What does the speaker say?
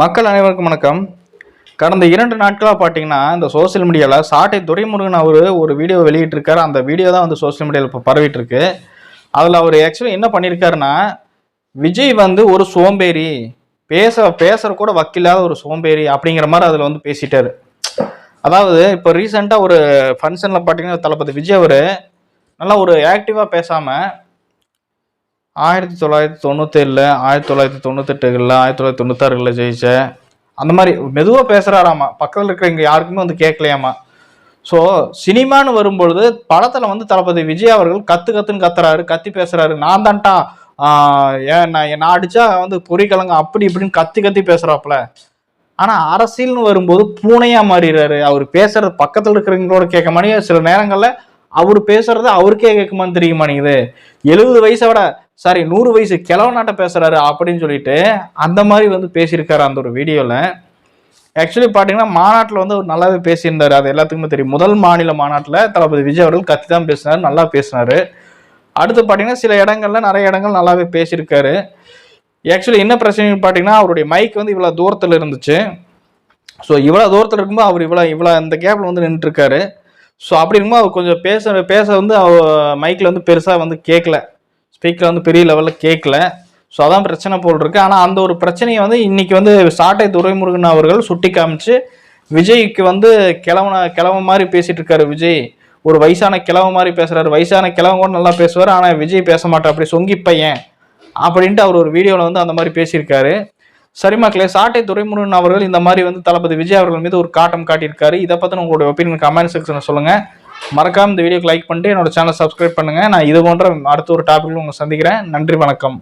மக்கள் அனைவருக்கும் வணக்கம். கடந்த இரண்டு நாட்களாக பார்த்தீங்கன்னா இந்த சோஷியல் மீடியாவில் சாட்டை துரைமுருகன் அவர் ஒரு வீடியோ வெளியிட்டிருக்காரு. அந்த வீடியோ தான் வந்து சோஷியல் மீடியாவில் இப்போ பரவிட்டுருக்கு. அதில் அவர் ஆக்சுவலி என்ன பண்ணியிருக்காருன்னா விஜய் வந்து ஒரு சோம்பேறி பேச பேசுற கூட வக்கில்லாத ஒரு சோம்பேறி அப்படிங்கிற மாதிரி அதில் வந்து பேசிட்டாரு. அதாவது இப்போ ரீசெண்டாக ஒரு ஃபங்க்ஷனில் பார்த்தீங்கன்னா தளபதி விஜய் அவர் நல்லா ஒரு ஆக்டிவாக பேசாமல் ஆயிரத்தி தொள்ளாயிரத்தி தொண்ணூத்தேழில் ஆயிரத்தி தொள்ளாயிரத்தி தொண்ணூத்தெட்டுகளில் ஆயிரத்தி தொள்ளாயிரத்தி தொண்ணூத்தாறுகளில் ஜெயிச்ச அந்த மாதிரி மெதுவாக பேசுகிறாராமா பக்கத்தில் இருக்கிற இங்கே யாருக்குமே வந்து கேட்கலையாமா. ஸோ சினிமான்னு வரும்பொழுது படத்தில் வந்து தளபதி விஜய் அவர்கள் கத்து கத்துன்னு கத்துறாரு கத்தி பேசுறாரு. நான் தான்ட்டா ஏன் நான் என்ன அடிச்சா வந்து பொறிக்கலங்க அப்படி இப்படின்னு கத்தி கத்தி பேசுறாப்புல. ஆனால் அரசியல்னு வரும்போது பூனையா மாறிடுறாரு அவர் பேசுறது பக்கத்தில் இருக்கிறவங்களோட கேட்க மாட்டேங்குது. சில நேரங்களில் அவர் பேசுறது அவருக்கே கேட்குமான்னு தெரிய மாட்டேங்குது எழுபது வயசை விட சாரி நூறு வயசு கிழவனாட்ட பேசுறாரு அப்படின்னு சொல்லிட்டு அந்த மாதிரி வந்து பேசியிருக்காரு அந்த ஒரு வீடியோவில் ஆக்சுவலி பார்த்தீங்கன்னா மாநாட்டில் வந்து அவர் நல்லாவே பேசியிருந்தார். அது எல்லாத்துக்குமே தெரியும். முதல் மாநில மாநாட்டில் தளபதி விஜய் அவர்கள் கத்தி தான் பேசினாரு நல்லா பேசினாரு. அடுத்து பார்த்தீங்கன்னா சில இடங்கள்ல நிறைய இடங்கள் நல்லாவே பேசியிருக்காரு. ஆக்சுவலி என்ன பிரச்சனைன்னு பார்த்தீங்கன்னா அவருடைய மைக் வந்து இவ்வளோ தூரத்தில் இருந்துச்சு. ஸோ இவ்வளோ தூரத்தில் இருக்கும்போது அவர் இவ்வளோ இவ்வளோ இந்த கேப்பில் வந்து நின்றுருக்காரு ஸோ அப்படி இருக்கும்போது அவர் கொஞ்சம் பேச பேச வந்து அவர் மைக்கில் வந்து பெருசாக வந்து கேட்கல ஸ்பீக்கர் வந்து பெரிய லெவலில் கேட்கல ஸோ அதான் பிரச்சனை போல் இருக்கு ஆனால் அந்த ஒரு பிரச்சனையை வந்து இன்னைக்கு வந்து சாட்டை துரைமுருகன் அவர்கள் சுட்டி காமிச்சு விஜய்க்கு வந்து கிழவன கிழவ மாதிரி பேசிட்டு இருக்காரு விஜய். ஒரு வயசான கிழவ மாதிரி பேசுறாரு. வயசான கிழவன் கூட நல்லா பேசுவார். ஆனால் விஜய் பேச மாட்டார். அப்படி சொங்கி பையன் அப்படின்ட்டு அவர் ஒரு வீடியோவில் வந்து அந்த மாதிரி பேசியிருக்காரு. சரி மக்களே சாட்டை துரைமுருகன் அவர்கள் இந்த மாதிரி வந்து தளபதி விஜய் அவர்கள் மீது ஒரு காட்டம் காட்டியிருக்காரு. இதை பற்றின உங்களுடைய ஒப்பீனியன் கமெண்ட் செக்ஷனில் சொல்லுங்கள் மறக்காம இந்த வீடியோக்கு லைக் பண்ணிட்டு என்னோட சேனல் சப்ஸ்கிரைப் பண்ணுங்கள் நான் இது போன்ற அடுத்த ஒரு டாப்பிக்கில் உங்களை சந்திக்கிறேன். நன்றி வணக்கம்.